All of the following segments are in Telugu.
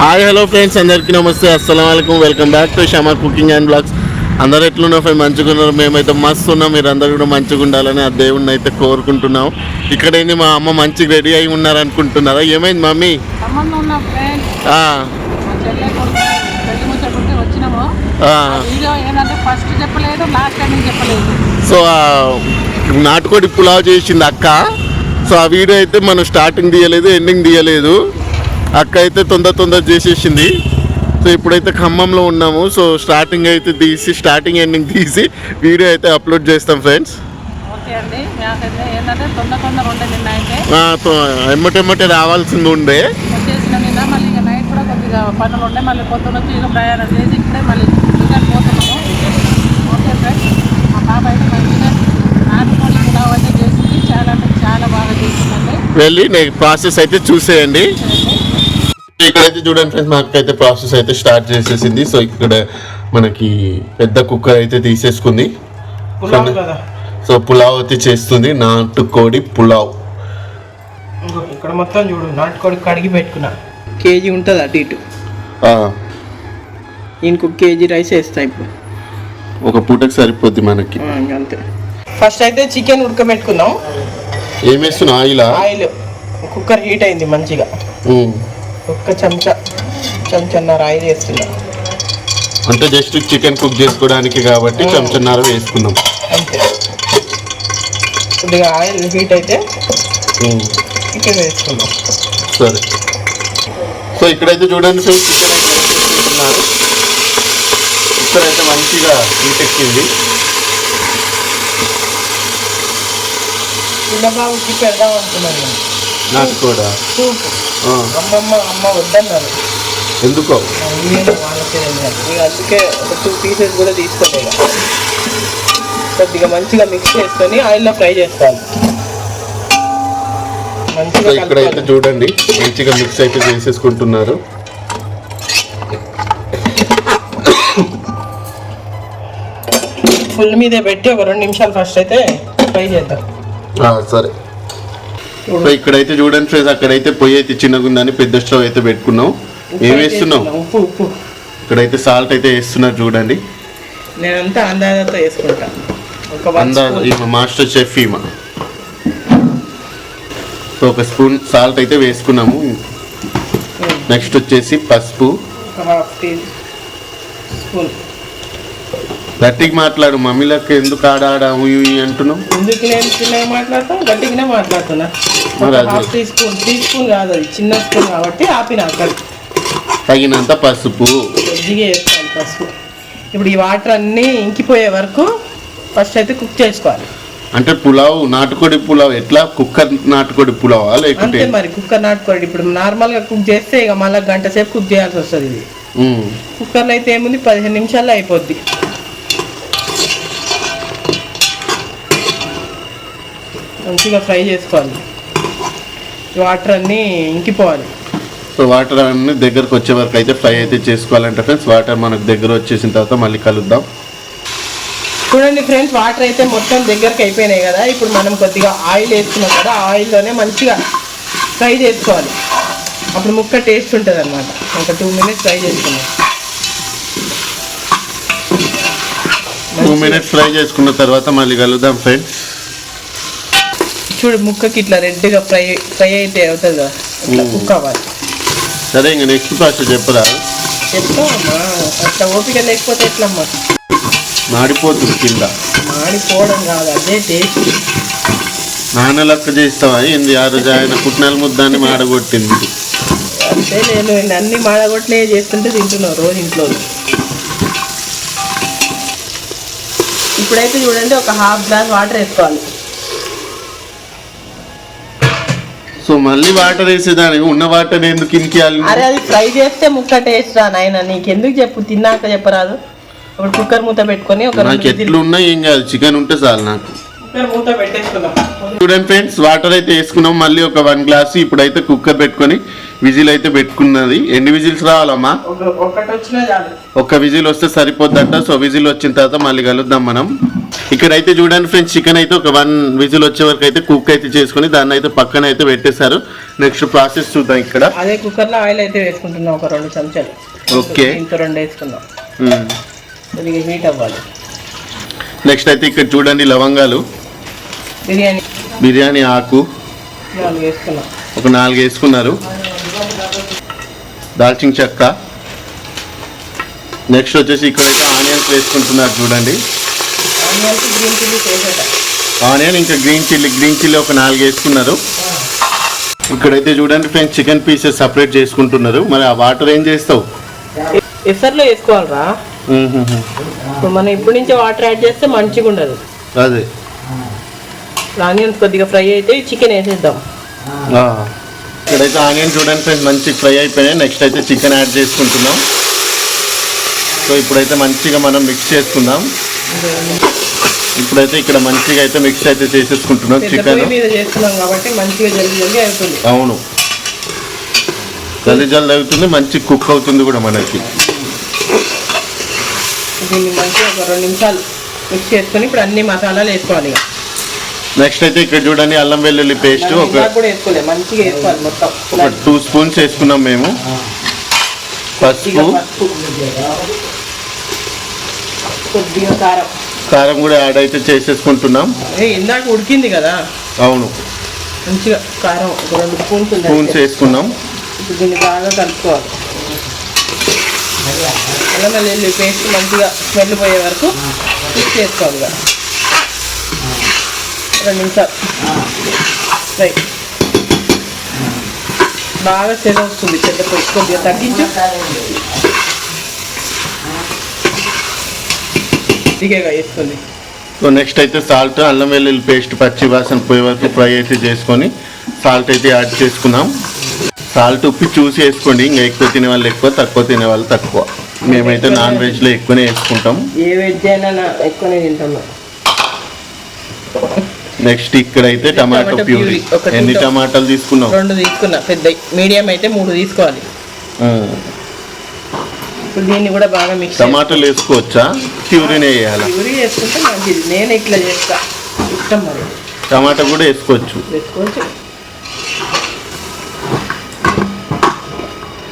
హాయ్ హలో ఫ్రెండ్స్ అందరికీ నమస్తే. అస్సలం welcome back to Shama cooking and blogs అందరు ఎట్లున్నారు? ఫ్రెండ్ మంచిగా ఉన్నారు. మేమైతే మస్తు ఉన్నాం. మీరు అందరు కూడా మంచిగా ఉండాలని ఆ దేవుడిని అయితే కోరుకుంటున్నాం. ఇక్కడ ఏంది మా అమ్మ మంచిగా రెడీ అయి ఉన్నారు అనుకుంటున్నారా ఏమైంది మమ్మీ? సో నాటుకోడి పులావ్ చేసింది అక్క. సో ఆ వీడియో అయితే మనం స్టార్టింగ్ తీయలేదు ఎండింగ్ తీయలేదు. అక్క అయితే తొందర తొందర చేసేసింది. సో ఇప్పుడైతే ఖమ్మంలో ఉన్నాము. సో స్టార్టింగ్ అయితే తీసి స్టార్టింగ్ ఎండింగ్ తీసి వీడియో అయితే అప్లోడ్ చేస్తాం ఫ్రెండ్స్ ఎమ్మటెమ్మటే రావాల్సింది ఉండే. పనులు ఉండే. మళ్ళీ పొద్దున వచ్చి ఇక ప్రయాణం చేసి ఇప్పుడే మళ్ళీ రిటర్న్ పోతున్నాము. ఓకే ఫ్రెండ్స్ మా పాప అయితే మంచిగా నాటుకోడి పులావ్ అయితే చేసింది. చాలా అంటే చాలా బాగా చేసిందండి. వెళ్ళి నేను ప్రాసెస్ అయితే చూసేయండి. ఇక్కడైతే చూడండి ఫ్రెండ్స్ మాకైతే ప్రాసెస్ అయితే స్టార్ట్ చేసేసింది. సో ఇక్కడ మనకి పెద్ద కుక్కర్ అయితే తీసేసుకుంది. పులావ్ కదా. సో పులావ్ అయితే చేస్తుంది. నాటుకోడి పులావ్. ఇంకో ఇక్కడ మొత్తం చూడు నాటుకోడి కడిగి పెట్టుకున్నా. కేజీ ఉంటుంది అటు ఇటు. ఆ, ఇంకో కేజీ రైస్ వేస్తా ఇప్పుడు. ఒక పూటకి సరిపోద్ది మనకి. అంతే. ఫస్ట్ అయితే చికెన్ ఉడకబెట్టుకుందాం. ఏం వేస్తున్నా ఆయిలా? ఆయిల్. కుక్కర్ హీట్ అయింది మంచిగా. ఒక్క చెంచా చెంచన్నర ఆయిల్ వేస్తున్నా అంటే జస్ట్ చికెన్ కుక్ చేసుకోవడానికి కాబట్టి చెంచన్నర వేసుకున్నాం అంతే. కొద్దిగా ఆయిల్ హీట్ అయితే. చికెన్ వేసుకుందాం. సరే. సో ఇక్కడైతే చూడండి ఫ్రెండ్స్ చికెన్ అయితే మంచిగా హీట్ ఎక్కింది. చిన్నబాబుకి పెడదాం అనుకున్నాను నేను. నాకు కూడా. అమ్మమ్మ అమ్మ వద్దన్నారు. ఎందుకో? అందుకే ఒక టూ పీసెస్ కూడా తీసుకోలేదు. కొద్దిగా మంచిగా మిక్స్ చేసుకొని ఆయిల్లో ఫ్రై చేస్తాను. మంచిగా ఇక్కడైతే. చూడండి మంచిగా మిక్స్ అయితే చేసేసుకుంటున్నారు. ఫుల్ మీదే పెట్టి ఒక రెండు నిమిషాలు ఫస్ట్ అయితే ఫ్రై చేద్దాం. సరే. సో ఇక్కడైతే చూడండి ఫ్రెండ్స్ అక్కడైతే పొయ్యి అయితే చిన్నగా ఉందని పెద్ద స్టవ్ అయితే పెట్టుకున్నాం. ఏం చేస్తున్నాం. ఉప్పు ఉప్పు. ఇక్కడైతే సాల్ట్ అయితే వేస్తున్నారు చూడండి. నేనంతా అందాజతో వేసుకుంటా. ఒక వన్ అందా స్పూన్. ఈమె మాస్టర్ చెఫ్ ఈమె. సో ఒక స్పూన్ సాల్ట్ అయితే వేసుకున్నాము. నెక్స్ట్ వచ్చేసి పసుపు. స్పూన్. గట్టిగా మాట్లాడు మమ్మీలకు ఎందుకు ఆడాడా అంటున్నావు? ఎందుకు నేను చిన్నగా మాట్లాడతా గట్టిగానే మాట్లాడుతున్నా. మరి ఒక అది- half teaspoon teaspoon కాదు అది చిన్న స్పూన్ కాబట్టి ఆపిన అక్కడ. తగినంత పసుపు. కొద్దిగా వేసుకోవాలి పసుపు. ఇప్పుడు ఈ వాటర్ అన్నీ ఇంకిపోయే వరకు ఫస్ట్ అయితే కుక్ చేసుకోవాలి. అంటే పులావ్ నాటుకోడి పులావ్ ఎట్లా? కుక్కర్ నాటుకోడి పులావా లేకుంటే? అంతే మరి కుక్కర్ నాటుకోండి. ఇప్పుడు నార్మల్గా కుక్ చేస్తే ఇక మళ్ళీ గంట సేపు కుక్ చేయాల్సి వస్తుంది ఇది. కుక్కర్లో అయితే ఏముంది? పదిహేను నిమిషాల్లో అయిపోద్ది. మంచిగా ఫ్రై చేసుకోవాలి. వాటర్ అన్నీ ఇంకిపోవాలి. సో వాటర్ అన్ని దగ్గరకు వచ్చే వరకు అయితే ఫ్రై అయితే చేసుకోవాలంటే ఫ్రెండ్స్ వాటర్ మనకు దగ్గర వచ్చేసిన తర్వాత మళ్ళీ కలుద్దాం. చూడండి ఫ్రెండ్స్ వాటర్ అయితే మొత్తం దగ్గరికి అయిపోయినాయి కదా. ఇప్పుడు మనం కొద్దిగా ఆయిల్ వేసుకున్నాం కదా ఆయిల్లోనే మంచిగా ఫ్రై చేసుకోవాలి. అప్పుడు ముక్క టేస్ట్ ఉంటుంది అనమాట ఒక టూ మినిట్స్ ఫ్రై చేసుకున్నాం టూ మినిట్స్ ఫ్రై చేసుకున్న తర్వాత మళ్ళీ కలుద్దాం ఫ్రెండ్స్. చూడు ముక్కకి ఇట్లా రెడ్గా ఫ్రై ఫ్రై అయితే అవుతుంది? కదా ఇట్లా. కుక్ అవ్వాలి. సరే ఇంక నెక్స్ట్ ప్రాసెస్ చెప్పరా? చెప్తామమ్మా అట్లా ఓపిక లేకపోతే ఎట్లమ్మా? మాడిపోతుంది కింద. మాడిపోవడం కాదు అదే టేస్ట్ నాన్న లెక్క చేస్తావా? ఏంది ఆ రోజు ఆయన పుట్నాల ముద్దాన్ని మాడగొట్టింది. అంటే నేను అన్ని మాడగొట్లే చేస్తుంటే తింటున్నావు రోజు ఇంట్లో ఇప్పుడైతే చూడండి ఒక హాఫ్ గ్లాస్ వాటర్ వేసుకోవాలి సో మళ్ళీ వాటర్ వేసేదానికి ఉన్న వాటర్ ఎందుకు ఇంకియాలి అరే అది ఫ్రై చేస్తే ముక్క టేస్ట్ రా నాయన. నీకెందుకు చెప్పు? తిన్నాక చెప్పరాదు. ఇప్పుడు కుక్కర్ మూత పెట్టుకొని ఒక నాకు ఎట్లున్నా ఏం కాదు. చికెన్ ఉంటే చాలు నాకు. చూడండి ఫ్రెండ్స్ వాటర్ అయితే వేసుకున్నాం. మళ్ళీ ఒక వన్ గ్లాస్ ఇప్పుడైతే కుక్కర్ పెట్టుకొని విజిల్ అయితే పెట్టుకున్నది. ఎన్ని విజిల్స్ రావాలమ్మా? ఒక విజిల్ వస్తే సరిపోద్దంట. సో విజిల్ వచ్చిన తర్వాత మళ్ళీ కలుద్దాం మనం. ఇక్కడైతే చూడండి ఫ్రెండ్స్ చికెన్ అయితే ఒక వన్ విజిల్ వచ్చే వరకు అయితే కుక్ అయితే చేసుకుని దాన్ని అయితే పక్కన అయితే పెట్టేశారు. నెక్స్ట్ ప్రాసెస్ చూద్దాం ఇక్కడ. అదే కుక్కర్లో ఆయిల్ అయితే వేసుకుంటున్నాం ఒక రెండు చెంచాలు. ఓకే రెండు వేసుకుందాం. హీట్ అవ్వాలి. నెక్స్ట్ అయితే ఇక్కడ చూడండి లవంగాలు. బిర్యానీ. బిర్యానీ ఆకు. ఒక నాలుగు వేసుకున్నారు. దాల్చిన చెక్క. నెక్స్ట్ వచ్చేసి ఇక్కడైతే ఆనియన్స్ వేసుకుంటున్నారు చూడండి. ఆనియన్ ఇంకా గ్రీన్ చిల్లీ గ్రీన్ చిల్లీ ఒక నాలుగు వేసుకున్నారు. ఇక్కడైతే చూడండి ఫ్రెండ్స్ చికెన్ పీసెస్ సపరేట్ చేసుకుంటున్నారు. మరి ఆ వాటర్ ఏం చేస్తావు? ఎసర్లో వేసుకోవాలరా. మనం ఇప్పటి నుంచే వాటర్ యాడ్ చేస్తే మంచిగా ఉండదు అదే. ఆనియన్స్ కొద్దిగా ఫ్రై అయితే చికెన్ వేసేద్దాం. ఇక్కడైతే ఆనియన్ చూడండి ఫ్రెండ్స్ మంచి ఫ్రై అయిపోయాయి నెక్స్ట్ అయితే చికెన్ యాడ్ చేసుకుంటున్నాం. సో ఇప్పుడైతే మంచిగా మనం మిక్స్ చేసుకుందాం. ఇప్పుడైతే ఇక్కడ మంచిగా అయితే మిక్స్ అయితే చేసేసుకుంటున్నాం చికెన్ అవును. జల్ది జల్ది అవుతుంది మంచి కుక్ అవుతుంది కూడా మనకి. దీన్ని మంచిగా ఒక రెండు నిమిషాలు మిక్స్ చేసుకొని ఇప్పుడు అన్ని మసాలాలు వేసుకోవాలి. నెక్స్ట్ అయితే ఇక్కడ చూడండి అల్లం వెల్లుల్లి పేస్ట్ ఒక టూ స్పూన్స్ వేసుకున్నాం మేము. పసుపు కారం. కారం కూడా యాడ్ అయితే చేసేసుకుంటున్నాం. ఇందాక ఉడికింది కదా? అవును. మంచిగా కారం రెండు స్పూన్స్ స్పూన్స్. వేసుకున్నాం. దీన్ని బాగా కలుపుకోవాలి. అల్లం వెల్లుల్లి పేస్ట్ మంచిగా స్మెల్ పోయే వరకు మిక్స్ చేసుకోవాలి రెండు నిమిషాలు. రైట్. బాగా సెద వస్తుంది పెద్ద పొయ్యి. కొద్దిగా తగ్గించు. సో నెక్స్ట్ అయితే సాల్ట్ అల్లం వెల్లుల్లి పేస్ట్ పచ్చి వాసన పోయే వరకు ఫ్రై అయితే చేసుకొని సాల్ట్ అయితే యాడ్ చేసుకున్నాం సాల్ట్ ఉప్పి చూసి వేసుకోండి ఇంకా ఎక్కువ తినే వాళ్ళు ఎక్కువ తక్కువ తినే వాళ్ళు తక్కువ. మేమైతే నాన్ వెజ్లో ఎక్కువనే వేసుకుంటాం. ఏ వెజ్ అయినా ఎక్కువనే తింటాను నెక్స్ట్ ఇక్కడైతే టమాటో టమాటో ప్యూరీ. ఎన్ని టమాటాలు తీసుకున్నాం రెండు తీసుకున్నా. పెద్ద మీడియం అయితే మూడు తీసుకోవాలి. ఇప్పుడు దీన్ని కూడా బాగా మిక్స్ టమాటాలు వేసుకోవచ్చా? ప్యూరీనే వేయాలా? ప్యూరీ చేసుకుంటే మంచిది. నేను ఇట్లా చేస్తా. ఇష్టం మరి. టమాటా కూడా వేసుకోవచ్చు. వేసుకోవచ్చు.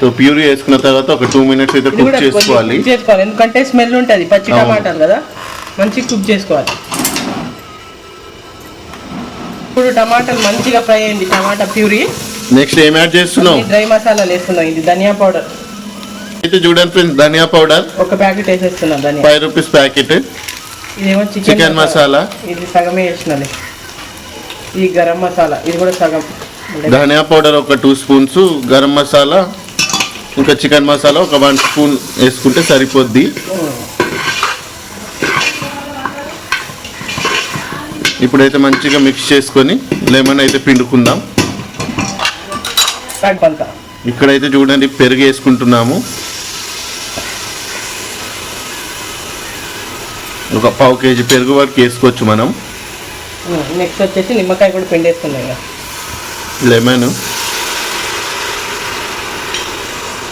సో ప్యూరీ వేసుకున్న తర్వాత ఒక టూ మినిట్స్ అయితే కుక్ చేసుకోవాలి. చేసుకోవాలి. ఎందుకంటే స్మెల్ ఉంటుంది. పచ్చి. టమాటాలు కదా. మంచిగా కుక్ చేసుకోవాలి. టమాటాలు మంచిగా ఫ్రై అయింది టమాటా ప్యూరీ. నెక్స్ట్ ఏం యాడ్ చేస్తున్నావు? డ్రై మసాలాలు వేస్తున్నాం ఇది ధనియా పౌడర్. అయితే చూడండి ఫ్రెండ్స్ ధనియా పౌడర్. ఒక ప్యాకెట్ వేసేస్తున్నాం ధనియా. Five rupees packet. ఇదేమో చికెన్ మసాలా. ఇది సగమే వేసినది ఇది గరం మసాలా ఇది కూడా సగం. ధనియా పౌడర్ ఒక టూ స్పూన్స్ గరం మసాలా ఇంకా చికెన్ మసాలా ఒక వన్ స్పూన్ వేసుకుంటే సరిపోద్ది. ఇప్పుడైతే మంచిగా మిక్స్ చేసుకొని లెమన్ అయితే పిండుకుందాం. ఇక్కడైతే చూడండి పెరుగు వేసుకుంటున్నాము. ఒక పావు కేజీ పెరుగు వరకు వేసుకోవచ్చు మనం. నెక్స్ట్ వచ్చేసి నిమ్మకాయ కూడా పిండేస్తున్నాం ఇక. లెమన్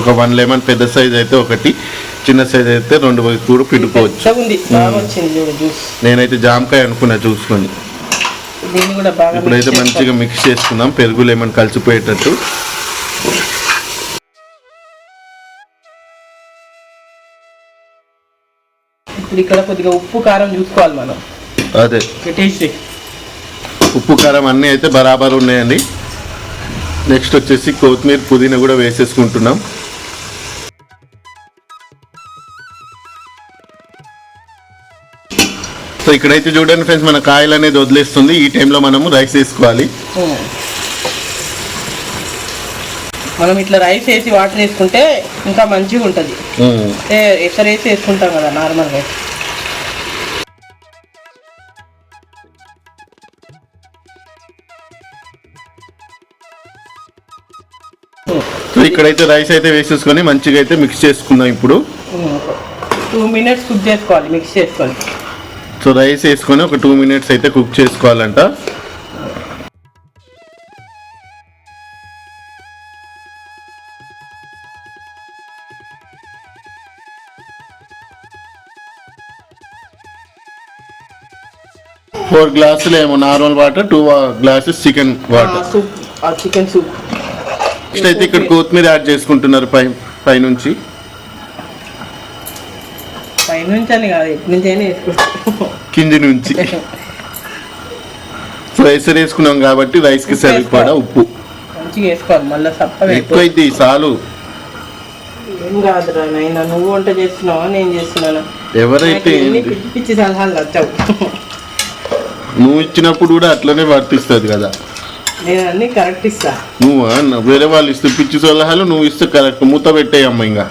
ఒక వన్ లెమన్ పెద్ద సైజ్ అయితే ఒకటి. చిన్న సైజ్ అయితే రెండు వైపు కూడా పిండుకోవచ్చు. నేనైతే జామకాయ అనుకున్నా చూసుకొని. ఇప్పుడైతే మంచిగా మిక్స్ చేసుకుందాం పెరుగు లెమన్ కలిసిపోయేటట్టు. ఇప్పుడు ఇక్కడ కొద్దిగా ఉప్పు కారం చూసుకోవాలి మనం. అదే. ఉప్పు కారం అన్నీ అయితే బరాబర్ ఉన్నాయండి. నెక్స్ట్ వచ్చేసి కొత్తిమీర పుదీనా కూడా వేసేసుకుంటున్నాం. సో ఇక్కడైతే చూడండి ఫ్రెండ్స్ మన కాయలు అనేది వదిలేస్తుంది. ఈ టైంలో మనము రైస్ వేసుకోవాలి. మనం ఇట్లా రైస్ వేసి వాటర్ వేసుకుంటే ఇంకా మంచిగా ఉంటుంది. ఎసరు వేసి వేసుకుంటాం కదా నార్మల్గా. సో ఇక్కడైతే రైస్ అయితే వేసేసుకొని మంచిగా అయితే మిక్స్ చేసుకుందాం ఇప్పుడు. టూ మినిట్స్ కుక్ చేసుకోవాలి మిక్స్ చేసుకోవాలి. సో రైస్ వేసుకొని ఒక టూ మినిట్స్ అయితే కుక్ చేసుకోవాలంట. ఫోర్ గ్లాసులు ఏమో normal water two glasses chicken water chicken soup next అయితే ఇక్కడ కొత్తిమీర యాడ్ చేసుకుంటున్నారు పై పైనుంచి. అని కాదు ఎటు నుంచి అయినా వేసుకుంటాం. కింది నుంచి. సో ఎసరు వేసుకున్నాం కాబట్టి రైస్కి సరిపడా ఉప్పు. మంచిగా వేసుకోవాలి మళ్ళీ ఎక్కువ అయితే చాలు ఏం కాదురా నాయన నువ్వు వంట చేస్తున్నావా నేను చేస్తున్నాను? ఎవరైతే? పిచ్చి పిచ్చి సలహాలు నువ్వు ఇచ్చినప్పుడు కూడా అట్లనే వర్తిస్తుంది కదా. నేను అన్ని కరెక్ట్ ఇస్తా. నువ్వు వేరే వాళ్ళు ఇస్తే పిచ్చి సలహాలు నువ్వు ఇస్తే కరెక్ట్. మూత పెట్టేయమ్మ ఇంకా.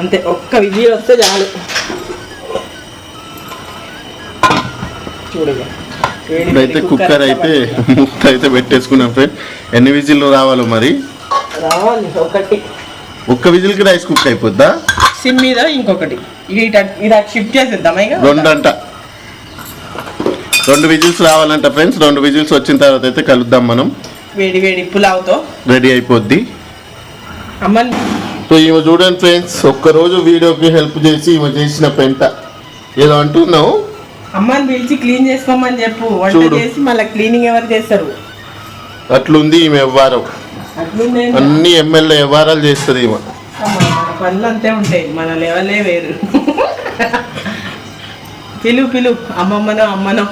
అంతే ఒక్క విజయం వస్తే చాలు. చూడగా ఇప్పుడైతే కుక్కర్ అయితే మూత అయితే పెట్టేసుకున్నాం ఫ్రెండ్ ఎన్ని విజిల్లు రావాలో మరి? రావాలి ఒకటి. ఒక్క విజిల్కి రైస్ కుక్ అయిపోద్దా? సిమ్ మీద ఇంకొకటి. ఇది షిఫ్ట్ చేసేద్దామా ఇక? రెండు అంట రెండు విజిల్స్ రావాలంట ఫ్రెండ్స్ రెండు విజిల్స్ వచ్చిన తర్వాత అయితే కలుద్దాం మనం. వేడి వేడి పులావ్తో. రెడీ అయిపోద్ది. అమ్మని సో ఈమె చూడండి ఫ్రెండ్స్ ఒక్కరోజు వీడియోకి హెల్ప్ చేసి ఈమె చేసిన పెంట. ఏదో అంటున్నావు? అమ్మని పిలిచి క్లీన్ చేసుకోమని చెప్పు. వంట చూడు. చేసి మళ్ళీ క్లీనింగ్ ఎవరు చేస్తారు? అట్లుంది ఈమె వ్యవహారం. అన్ని ఎమ్మెల్యే వ్యవహారాలు చేస్తుంది ఈమె. మన పనులు అంతే ఉంటాయి. మన లెవెలే వేరు. పిలు పిలు. అమ్మమ్మనో అమ్మనో.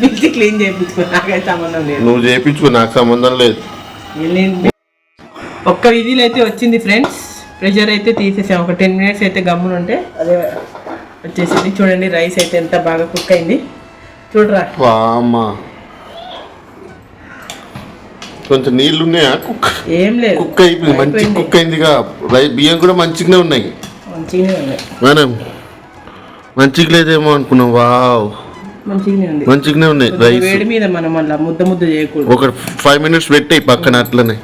పిలిచి క్లీన్ చేయించుకో. నాకైతే సంబంధం లేదు. నువ్వు చేపించుకో నాకు సంబంధం లేదు. ఒక్క విధిలో అయితే వచ్చింది ఫ్రెండ్స్ ప్రెషర్ అయితే తీసేసాం. ఒక టెన్ మినిట్స్ అయితే గమ్మున ఉంటే అదే వచ్చేసింది. చూడండి రైస్ అయితే ఎంత బాగా కుక్ అయింది. చూడరా. వామ్మా. కొంచెం నీళ్ళు ఉన్నాయా కుక్ ఏం లేదు. కుక్ అయిపోయింది. మంచి. కుక్ అయిందిగా. రై- బియ్యం కూడా మంచిగానే ఉన్నాయి. మంచిగానే ఉన్నాయి. మనం మంచిగా లేదేమో అనుకున్నాం. వావ్. మంచిగానే ఉంది. మంచిగానే ఉన్నాయి రైస్. వేడి మీద మనం మళ్ళీ ముద్ద ముద్ద చేయకూడదు. ఒక ఫైవ్ మినిట్స్ పెట్టాయి పక్కన అట్లనే.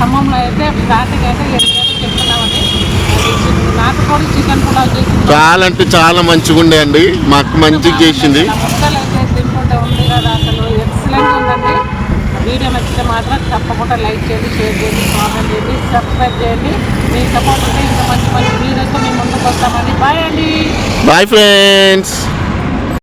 ఖమ్మంలో అయితే స్టార్టింగ్ అయితే చెప్తున్నామండి. నాటుకోడి చికెన్ పులావ్ చేసింది. చాలా అంటే చాలా మంచిగా ఉండే అండి. మా అక్క మంచిగా చేసింది. ముక్కలు అయితే తింటుంటే ఉంది కదా అసలు. ఎక్సలెంట్ ఉందండి. వీడియో నచ్చితే మాత్రం తప్పకుండా లైక్ చేయండి షేర్ చేయండి కామెంట్ చేయండి సబ్స్క్రైబ్ చేయండి. మీ సపోర్ట్ ఉంటే ఇంకా మంచి మంచి వీడియోతో మేము ముందుకు వస్తామండి. బాయ్ అండి. Bye friends